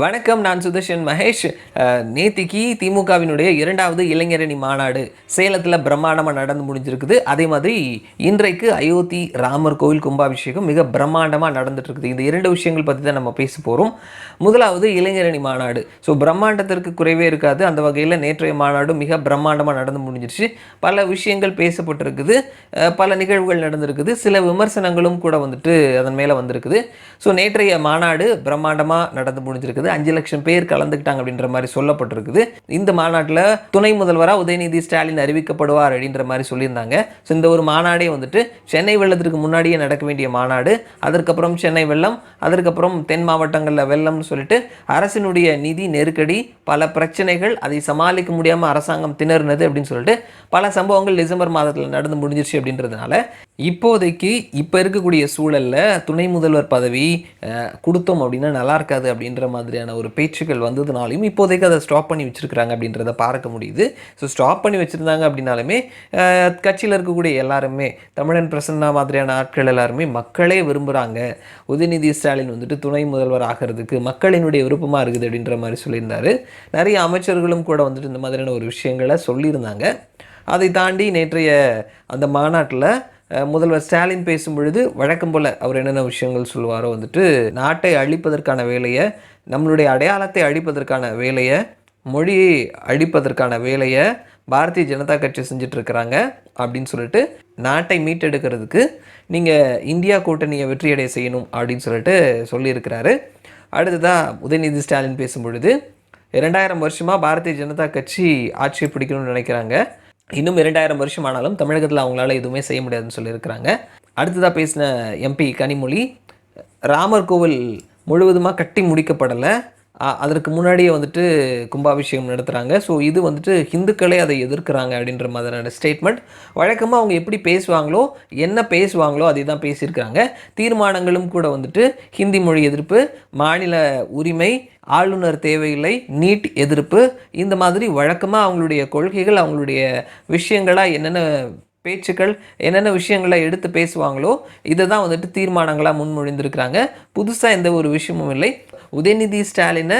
வணக்கம் நான் சுதர்ஷன் மகேஷ். நேத்திக்கு திமுகவினுடைய இரண்டாவது இளைஞரணி மாநாடு சேலத்தில் பிரம்மாண்டமாக நடந்து முடிஞ்சிருக்குது. அதே மாதிரி இன்றைக்கு அயோத்தி ராமர் கோவில் கும்பாபிஷேகம் மிக பிரம்மாண்டமாக நடந்துட்டுருக்குது. இந்த இரண்டு விஷயங்கள் பற்றி தான் நம்ம பேச போகிறோம் முதலாவது இளைஞரணி மாநாடு. ஸோ பிரம்மாண்டத்திற்கு குறைவே இருக்காது. அந்த வகையில் நேற்றைய மாநாடு மிக பிரம்மாண்டமாக நடந்து முடிஞ்சிருச்சு. பல விஷயங்கள் பேசப்பட்டிருக்குது. பல நிகழ்வுகள் நடந்திருக்குது. சில விமர்சனங்களும் கூட வந்துட்டு அதன் மேலே வந்திருக்குது. ஸோ நேற்றைய மாநாடு பிரம்மாண்டமாக நடந்து முடிஞ்சிருக்குது. அஞ்சு லட்சம் பேர் கலந்துக்கிட்டாங்க அப்படின்ற மாதிரி சொல்லப்பட்டிருக்குது. இந்த மாநாட்டில் துணை முதல்வராக உதயநிதி ஸ்டாலின் அறிவிக்கப்படுவார் அப்படின்ற மாதிரி சொல்லியிருந்தாங்க. ஸோ இந்த ஒரு மாநாடே வந்துட்டு சென்னை வெள்ளத்திற்கு முன்னாடியே நடக்க வேண்டிய மாநாடு. அதற்கப்புறம் சென்னை வெள்ளம் அதற்கப்புறம் தென் மாவட்டங்களில் வெள்ளம்னு சொல்லிட்டு அரசினுடைய நிதி நெருக்கடி பல பிரச்சனைகள் அதை சமாளிக்க முடியாமல் அரசாங்கம் திணறினது அப்படின்னு சொல்லிட்டு பல சம்பவங்கள் டிசம்பர் மாதத்தில் நடந்து முடிஞ்சிருச்சு அப்படின்றதுனால இப்போதைக்கு இப்போ இருக்கக்கூடிய சூழலில் துணை முதல்வர் பதவி கொடுத்தோம் அப்படின்னா நல்லா இருக்காது அப்படின்ற மாதிரி மாதிரியான ஒரு பேச்சுக்கள் வந்ததுனாலையும் இப்போதைக்கு அதை ஸ்டாப் பண்ணி வச்சுருக்கிறாங்க அப்படின்றத பார்க்க முடியுது. ஸோ ஸ்டாப் பண்ணி வச்சுருந்தாங்க அப்படின்னாலுமே கட்சியில் இருக்கக்கூடிய எல்லாருமே தமிழன் பிரசன்னா மாதிரியான ஆட்கள் எல்லாருமே மக்களே விரும்புகிறாங்க உதயநிதி ஸ்டாலின் வந்துட்டு துணை முதல்வர் ஆகிறதுக்கு மக்களினுடைய விருப்பமாக இருக்குது அப்படின்ற மாதிரி சொல்லியிருந்தார். நிறைய அமைச்சர்களும் கூட வந்துட்டு இந்த மாதிரியான ஒரு விஷயங்களை சொல்லியிருந்தாங்க. அதை தாண்டி நேற்றைய அந்த மாநாட்டில் முதல்வர் ஸ்டாலின் பேசும் பொழுது வழக்கம் போல் அவர் என்னென்ன விஷயங்கள் சொல்லுவாரோ வந்துட்டு நாட்டை அழிப்பதற்கான வேலையை நம்மளுடைய அடையாளத்தை அழிப்பதற்கான வேலையை மொழியை அழிப்பதற்கான வேலையை பாரதிய ஜனதா கட்சி செஞ்சிட்ருக்கிறாங்க அப்படின்னு சொல்லிட்டு நாட்டை மீட்டெடுக்கிறதுக்கு நீங்கள் இந்தியா கூட்டணியை வெற்றியடைய செய்யணும் அப்படின்னு சொல்லிட்டு சொல்லியிருக்கிறாரு. அடுத்ததாக உதயநிதி ஸ்டாலின் பேசும் பொழுது இரண்டாயிரம் வருஷமாக பாரதிய ஜனதா கட்சி ஆட்சியை பிடிக்கணும்னு நினைக்கிறாங்க. இன்னும் இரண்டாயிரம் வருஷம் ஆனாலும் தமிழகத்தில் அவங்களால எதுவுமே செய்ய முடியாதுன்னு சொல்லியிருக்கிறாங்க. அடுத்ததாக பேசின எம்பி கனிமொழி ராமர் கோவில் முழுவதுமாக கட்டி முடிக்கப்படலை. அதற்கு முன்னாடியே வந்துட்டு கும்பாபிஷேகம் நடத்துகிறாங்க ஸோ இது வந்துட்டு ஹிந்துக்களே அதை எதிர்க்கிறாங்க அப்படின்ற மாதிரியான ஸ்டேட்மெண்ட் வழக்கமாக அவங்க எப்படி பேசுவாங்களோ என்ன பேசுவாங்களோ அதை தான் பேசியிருக்கிறாங்க. தீர்மானங்களும் கூட வந்துட்டு ஹிந்தி மொழி எதிர்ப்பு மாநில உரிமை ஆளுநர் தேவையில்லை நீட் எதிர்ப்பு இந்த மாதிரி வழக்கமாக அவங்களுடைய கொள்கைகள் அவங்களுடைய விஷயங்களாக என்னென்ன பேச்சுக்கள் என்னென்ன விஷயங்களை எடுத்து பேசுவாங்களோ இதை தான் வந்துட்டு தீர்மானங்களாக முன்மொழிந்திருக்கிறாங்க. புதுசாக எந்த ஒரு விஷயமும் இல்லை. உதயநிதி ஸ்டாலினை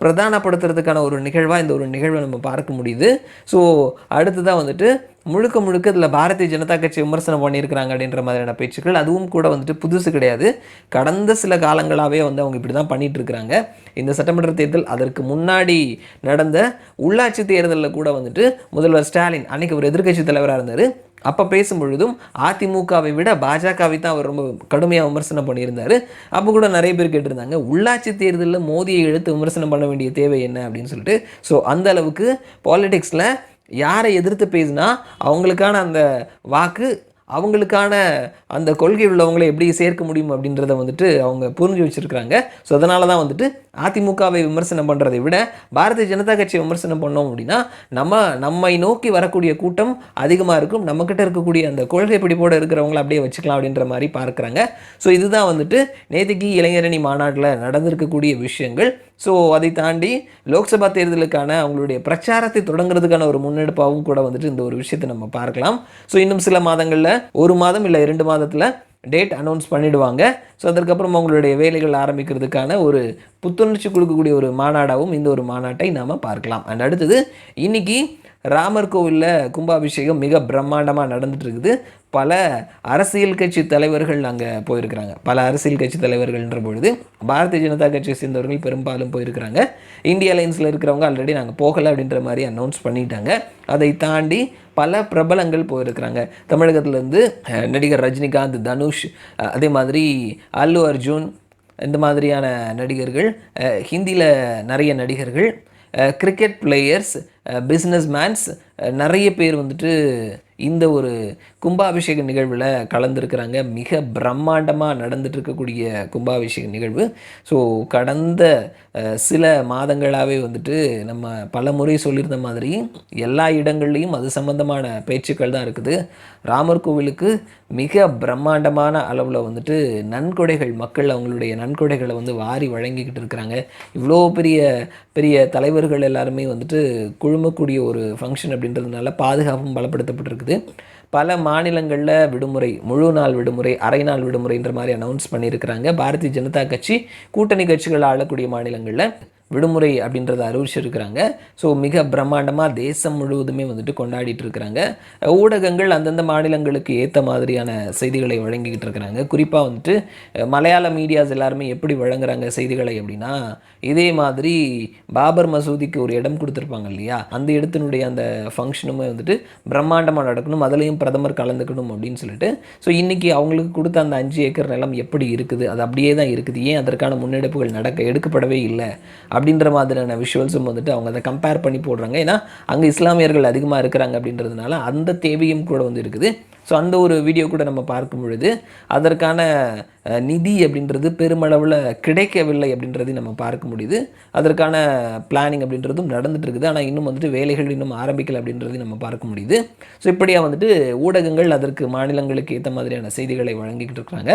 பிரதானப்படுத்துறதுக்கான ஒரு நிகழ்வாக இந்த ஒரு நிகழ்வை நம்ம பார்க்க முடியுது. ஸோ அடுத்ததாக வந்துட்டு முழுக்க முழுக்க இதில் பாரதிய ஜனதா கட்சி விமர்சனம் பண்ணியிருக்கிறாங்க அப்படின்ற மாதிரியான பேச்சுக்கள். அதுவும் கூட வந்துட்டு புதுசு கிடையாது. கடந்த சில காலங்களாகவே வந்து அவங்க இப்படி தான் பண்ணிகிட்ருக்கிறாங்க இந்த சட்டமன்ற தேர்தல் அதற்கு முன்னாடி நடந்த உள்ளாட்சி தேர்தலில் கூட வந்துட்டு முதல்வர் ஸ்டாலின் அன்றைக்கி ஒரு எதிர்க்கட்சி தலைவராக இருந்தார். அப்போ பேசும் பொழுதும் அதிமுகவை விட பாஜகவை தான் அவர் ரொம்ப கடுமையாக விமர்சனம் பண்ணியிருந்தார். அப்போ கூட நிறைய பேர் கேட்டிருந்தாங்க உள்ளாட்சி தேர்தலில் மோதியை எடுத்து விமர்சனம் பண்ண வேண்டிய தேவை என்ன அப்படின்னு சொல்லிட்டு. ஸோ அந்த அளவுக்கு பாலிடிக்ஸில் யாரை எதிர்த்து பேசினா அவங்களுக்கான அந்த வாக்கு அவங்களுக்கான அந்த கொள்கை உள்ளவங்களை எப்படி சேர்க்க முடியும் அப்படின்றத வந்துட்டு அவங்க புரிஞ்சு வச்சுருக்கிறாங்க. ஸோ அதனால தான் வந்துட்டு அதிமுகவை விமர்சனம் பண்ணுறதை விட பாரதிய ஜனதா கட்சியை விமர்சனம் பண்ணோம் அப்படின்னா நம்ம நம்மை நோக்கி வரக்கூடிய கூட்டம் அதிகமாக இருக்கும். நம்மக்கிட்ட இருக்கக்கூடிய அந்த கொள்கை பிடிப்போடு இருக்கிறவங்கள அப்படியே வச்சுக்கலாம் அப்படின்ற மாதிரி பார்க்குறாங்க. ஸோ இதுதான் வந்துட்டு நேத்திக்கு இளைஞரணி மாநாட்டில் நடந்திருக்கக்கூடிய விஷயங்கள். ஸோ அதை தாண்டி லோக்சபா தேர்தலுக்கான அவங்களுடைய பிரச்சாரத்தை தொடங்குறதுக்கான ஒரு முன்னெடுப்பாகவும் கூட வந்துட்டு இந்த ஒரு விஷயத்தை நம்ம பார்க்கலாம். ஸோ இன்னும் சில மாதங்களில் ஒரு மாதம் இல்லை இரண்டு மாதத்தில் டேட் அனௌன்ஸ் பண்ணிடுவாங்க. ஸோ அதற்கப்புறம் அவங்களுடைய வேலைகள் ஆரம்பிக்கிறதுக்கான ஒரு புத்துணர்ச்சி கொடுக்கக்கூடிய ஒரு மாநாடாகவும் இந்த ஒரு மாநாட்டை நாம் பார்க்கலாம். அண்ட் அடுத்தது இன்னைக்கு ராமர் கோவிலில் கும்பாபிஷேகம் மிக பிரம்மாண்டமாக நடந்துட்டு இருக்குது பல அரசியல் கட்சி தலைவர்கள் அங்கே போயிருக்கிறாங்க. பல அரசியல் கட்சி தலைவர்கள்ன்ற பொழுது பாரதிய ஜனதா கட்சியை சேர்ந்தவர்கள் பெரும்பாலும் போயிருக்கிறாங்க. இந்தியா அலைன்ஸில் இருக்கிறவங்க ஆல்ரெடி நாங்கள் போகலை அப்படின்ற மாதிரி அனௌன்ஸ் பண்ணிட்டாங்க. அதை தாண்டி பல பிரபலங்கள் போயிருக்கிறாங்க. தமிழகத்திலேருந்து நடிகர் ரஜினிகாந்த் தனுஷ் அதே மாதிரி அல்லு அர்ஜுன் இந்த மாதிரியான நடிகர்கள் ஹிந்தியில் நிறைய நடிகர்கள் கிரிக்கெட் பிளேயர்ஸ் பிஸ்னஸ் மேன்ஸ் நிறைய பேர் வந்துட்டு இந்த ஒரு கும்பாபிஷேக நிகழ்வில் கலந்துருக்கிறாங்க. மிக பிரம்மாண்டமாக நடந்துட்டுருக்கக்கூடிய கும்பாபிஷேக நிகழ்வு. ஸோ கடந்த சில மாதங்களாகவே வந்துட்டு நம்ம பல முறை சொல்லியிருந்த மாதிரி எல்லா இடங்கள்லையும் அது சம்பந்தமான பேச்சுக்கள் தான் இருக்குது. ராமர் கோவிலுக்கு மிக பிரம்மாண்டமான அளவில் வந்துட்டு நன்கொடைகள் மக்கள் அவங்களுடைய நன்கொடைகளை வந்து வாரி வழங்கிக்கிட்டு இருக்கிறாங்க. இவ்வளோ பெரிய பெரிய தலைவர்கள் எல்லாருமே வந்துட்டு குழு குழுமக்கூடிய ஒரு ஃபங்க்ஷன் அப்படின்றதுனால பாதுகாப்பும் பலப்படுத்தப்பட்டிருக்குது. பல மாநிலங்களில் விடுமுறை முழு நாள் விடுமுறை அரை நாள் விடுமுறைன்ற மாதிரி அனௌன்ஸ் பண்ணியிருக்கிறாங்க. பாரதிய ஜனதா கட்சி கூட்டணி கட்சிகள் ஆளக்கூடிய மாநிலங்களில். விடுமுறை அப்படின்றத அறிவிச்சிருக்கிறாங்க. ஸோ மிக பிரம்மாண்டமாக தேசம் முழுவதுமே வந்துட்டு கொண்டாடிட்டு இருக்கிறாங்க ஊடகங்கள் அந்தந்த மாநிலங்களுக்கு ஏற்ற மாதிரியான செய்திகளை வழங்கிக்கிட்டு இருக்கிறாங்க குறிப்பாக வந்துட்டு மலையாள மீடியாஸ் எல்லாருமே எப்படி வழங்குறாங்க செய்திகளை அப்படின்னா இதே மாதிரி பாபர் மசூதிக்கு ஒரு இடம் கொடுத்துருப்பாங்க இல்லையா? அந்த இடத்தினுடைய அந்த ஃபங்க்ஷனுமே வந்துட்டு பிரம்மாண்டமாக நடக்கணும். அதுலேயும் பிரதமர் கலந்துக்கணும் அப்படின்னு சொல்லிட்டு. ஸோ இன்றைக்கி அவங்களுக்கு கொடுத்த அந்த அஞ்சு ஏக்கர் நிலம் எப்படி இருக்குது? அது அப்படியே தான் இருக்குது. ஏன் அதற்கான முன்னெடுப்புகள் நடக்க எடுக்கப்படவே இல்லை? அப்படின்ற மாதிரியான விஷுவல்ஸும் வந்துட்டு அவங்க அதை கம்பேர் பண்ணி போடுறாங்க. ஏன்னா அங்கே இஸ்லாமியர்கள் அதிகமாக இருக்கிறாங்க அப்படின்றதுனால அந்த தேவையும் கூட வந்து இருக்குது. ஸோ அந்த ஒரு வீடியோ கூட நம்ம பார்க்கும் பொழுது அதற்கான நிதி அப்படின்றது பெருமளவில் கிடைக்கவில்லை அப்படின்றது நம்ம பார்க்க முடியுது. அதற்கான பிளானிங் அப்படின்றதும் நடந்துட்டு இருக்குது. ஆனால் இன்னும் வந்துட்டு வேலைகள் இன்னும் ஆரம்பிக்கலை அப்படின்றதையும் நம்ம பார்க்க முடியுது. ஸோ இப்படியாக வந்துட்டு ஊடகங்கள் அதற்கு மாநிலங்களுக்கு ஏற்ற மாதிரியான செய்திகளை வழங்கிக்கிட்டு இருக்கிறாங்க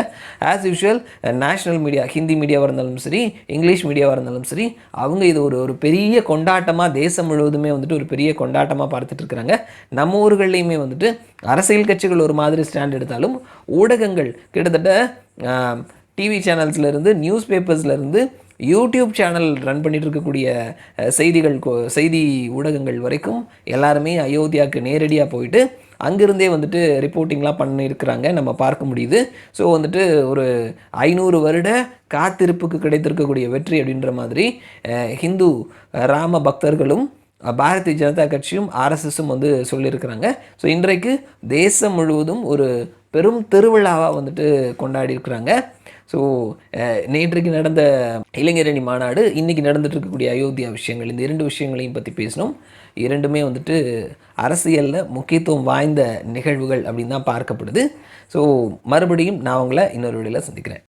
as usual national media Hindi மீடியாவாக இருந்தாலும் சரி இங்கிலீஷ் மீடியாவாக இருந்தாலும் சரி அவங்க இது ஒரு ஒரு பெரிய கொண்டாட்டமாக தேசம் முழுவதுமே வந்துட்டு ஒரு பெரிய கொண்டாட்டமாக பார்த்துட்டு இருக்கிறாங்க. நம்ம ஊர்கள்லையுமே வந்துட்டு அரசியல் கட்சிகள் ஒரு மாதிரி ஸ்டாண்ட் எடுத்தாலும் ஊடகங்கள் கிட்டத்தட்ட டிவி சேனல்ஸ்லேருந்து நியூஸ் பேப்பர்ஸ்லேருந்து யூடியூப் சேனல் ரன் பண்ணிட்டு இருக்கக்கூடிய செய்திகள் செய்தி ஊடகங்கள் வரைக்கும் எல்லாருமே அயோத்தியாவுக்கு நேரடியாக போயிட்டு அங்கேருந்தே வந்துட்டு ரிப்போர்ட்டிங்லாம் பண்ணியிருக்கிறாங்க. நம்ம பார்க்க முடியுது. ஸோ வந்துட்டு ஒரு ஐநூறு வருட காத்திருப்புக்கு கிடைத்திருக்கக்கூடிய வெற்றி அப்படின்ற மாதிரி ஹிந்து ராம பக்தர்களும் பாரதிய ஜனதா கட்சியும் ஆர்எஸ்எஸும் வந்து சொல்லியிருக்கிறாங்க. ஸோ இன்றைக்கு தேசம் முழுவதும் ஒரு பெரும் திருவிழாவாக வந்துட்டு கொண்டாடி இருக்கிறாங்க. ஸோ நேற்றைக்கு நடந்த இளைஞரணி மாநாடு இன்றைக்கி நடந்துட்டு இருக்கக்கூடிய அயோத்தியா விஷயங்கள் இந்த இரண்டு விஷயங்களையும் பற்றி பேசணும் இரண்டுமே வந்துட்டு அரசியலில் முக்கியத்துவம் வாய்ந்த நிகழ்வுகள் அப்படின்னு தான் பார்க்கப்படுது. ஸோ மறுபடியும் நான் உங்களை இன்னொரு வீடியோவில் சந்திக்கிறேன்.